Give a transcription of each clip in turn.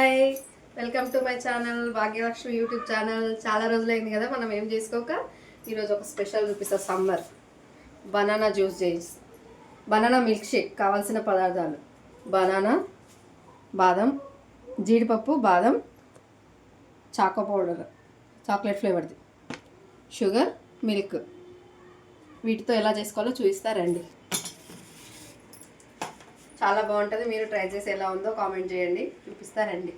Hi. Welcome to my channel Bhagyalakshmi YouTube channel. చాలా రోజులైంది కదా మనం ఏం చేసుకోక? ఈరోజు ఒక స్పెషల్ చూపిస్తాం సమ్మర్. బనానా జ్యూస్ చేసి బనానా మిల్క్ షేక్ కావాల్సిన పదార్థాలు. బనానా బాదం జీడిపప్పు బాదం choco powder. Chocolate ఫ్లేవర్ది. Sugar milk. వీటితో ఎలా చేసుకోవాలో చూపిస్తారండి చాలా బాగుంటుంది. మీరు ట్రై చేసి ఎలా ఉందో కామెంట్ చేయండి. చూపిస్తారండి.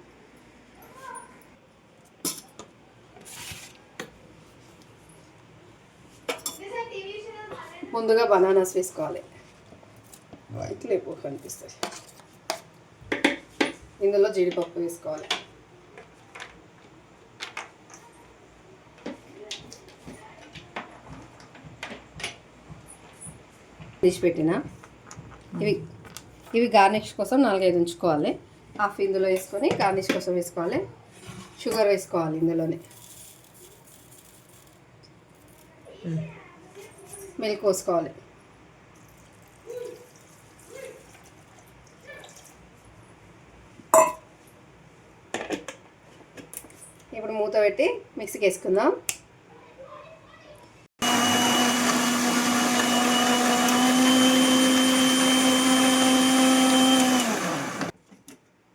ముందుగా బనానాస్ వేసుకోవాలి. ఇట్లా ఎక్కువ కనిపిస్తుంది ఇందులో జీడిపప్పు వేసుకోవాలి. తీసి పెట్టిన ఇవి ఇవి గార్నిష్ కోసం నాలుగైదు ఉంచుకోవాలి. హాఫ్ ఇందులో వేసుకొని గార్నిష్ కోసం వేసుకోవాలి. షుగర్ వేసుకోవాలి ఇందులోనే. మిల్క్ పోసుకోవాలి. ఇప్పుడు మూత పెట్టి మిక్సీకి వేసుకుందాం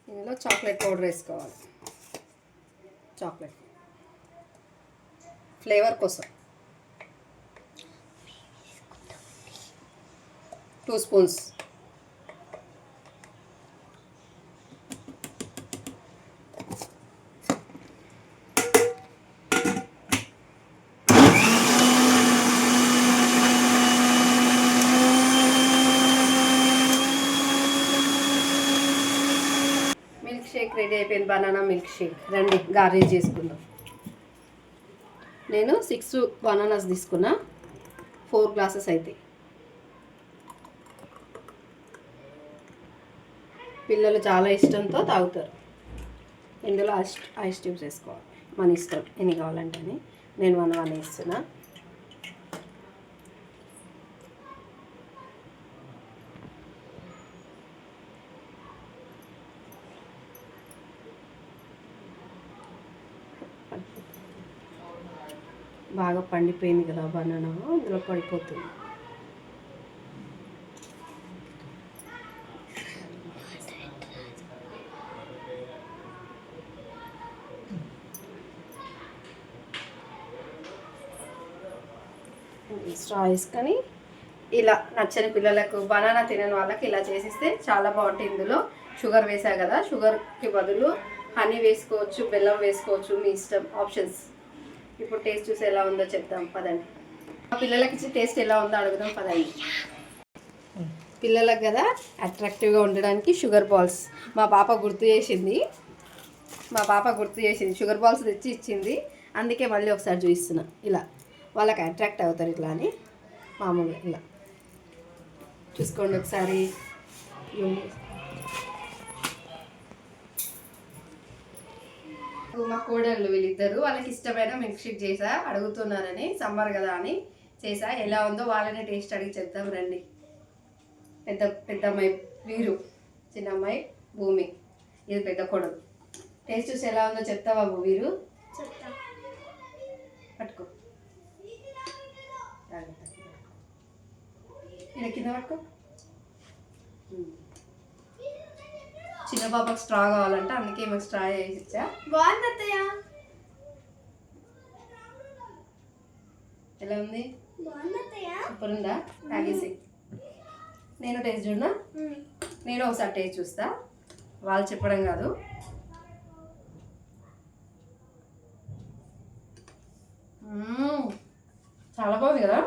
ఇందులో చాక్లెట్ పౌడర్ వేసుకోవాలి చాక్లెట్ ఫ్లేవర్ కోసం. Two spoons milk shake ready అయిపోయింది బనానా మిల్క్ షేక్. రండి గార్నిష్ చేసుకుందాం. నేను సిక్స్ బనానాస్ తీసుకున్నా. ఫోర్ గ్లాసెస్ అయితే. పిల్లలు చాలా ఇష్టంతో తాగుతారు. ఇందులో ఐస్ ఐస్ ట్యూబ్స్ వేసుకోవాలి. మన ఇష్టం ఎన్ని కావాలంటే అని. నేను వన్ వన్ వేస్తున్నా. బాగా పండిపోయింది కదా బనానా. అందులో పడిపోతుంది. స్ట్రాయిస్ కానీ ఇలా నచ్చని పిల్లలకు బనానా తినని వాళ్ళకి ఇలా చేసిస్తే చాలా బాగుంటుంది ఇందులో. షుగర్ వేసా కదా షుగర్కి బదులు హనీ వేసుకోవచ్చు బెల్లం వేసుకోవచ్చు మీ ఇష్టం ఆప్షన్స్ ఇప్పుడు టేస్ట్ చూసి ఎలా ఉందో చెప్తాం పదండి. మా పిల్లలకి టేస్ట్ ఎలా ఉందో అడుగుదాం పదండి. పిల్లలకు కదా అట్రాక్టివ్గా ఉండడానికి షుగర్ బాల్స్ మా పాప గుర్తు చేసింది. మా పాప గుర్తు చేసింది. షుగర్ బాల్స్ తెచ్చి ఇచ్చింది. అందుకే మళ్ళీ ఒకసారి చూపిస్తున్నా. ఇలా. వాళ్ళకి అట్రాక్ట్ అవుతారు ఇట్లా అని. మామూలుగా ఇలా. చూసుకోండి ఒకసారి. మా కోడళ్ళు వీళ్ళిద్దరు వాళ్ళకి ఇష్టమైన మిల్క్ షేక్ చేసా అడుగుతున్నారని సమ్మర్ కదా అని చేసా. ఎలా ఉందో వాళ్ళనే టేస్ట్ అడిగి చెప్తాం రండి. పెద్ద పెద్ద అమ్మాయి వీరు చిన్న అమ్మాయి భూమి. ఇది పెద్ద కొడుకు టేస్ట్ చూసి ఎలా ఉందో చెప్తావా వీరు? పట్టుకో. ఇలా కింద పట్టుకో. చిన్న పాపకు స్ట్రా కావాలంటే అందుకే మాకు స్ట్రా చేసి ఇచ్చా. బాగుంది అత్తయ్య. ఎలా ఉంది? సూపర్ ఉందా? తాగేసి. నేను టేస్ట్ చూడనా? నేను ఒకసారి టేస్ట్ చూస్తా. వాళ్ళు చెప్పడం కాదు. చాలా బాగుంది కదా?